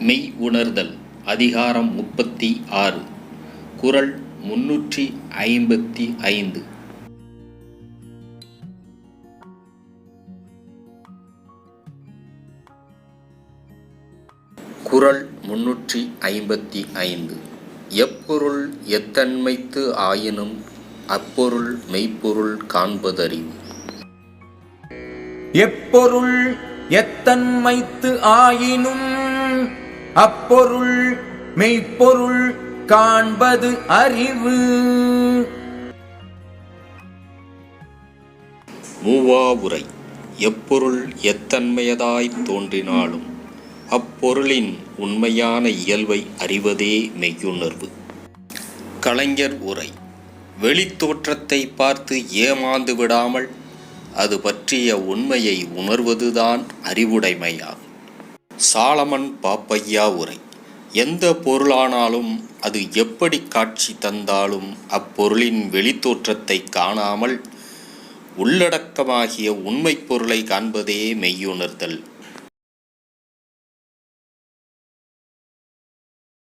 மெய் உணர்தல் அதிகாரம் முப்பத்தி ஆறு குறள் முன்னூற்றி ஐம்பத்தி ஐந்து. குறள் முன்னூற்றி ஐம்பத்தி ஐந்து. எப்பொருள் எத்தன்மைத்து ஆயினும் அப்பொருள் மெய்ப்பொருள் காண்பதறிவு. எப்பொருள் எத்தன்மைத்து ஆயினும் அப்பொருள் மெய்ப்பொருள் காண்பது அறிவு. மூவாவுரை. எப்பொருள் எத்தன்மையதாய்த் தோன்றினாலும் அப்பொருளின் உண்மையான இயல்பை அறிவதே மெய்யுணர்வு. கலைஞர் உரை. வெளித்தோற்றத்தை பார்த்து ஏமாந்து விடாமல் அது பற்றிய உண்மையை உணர்வதுதான் அறிவுடைமையாகும். சாலமன் பாப்பையா உரை. எந்த பொருளானாலும் அது எப்படி காட்சி தந்தாலும் அப்பொருளின் வெளித்தோற்றத்தை காணாமல் உள்ளடக்கமாகிய உண்மைப் பொருளை காண்பதே மெய்யுணர்தல்.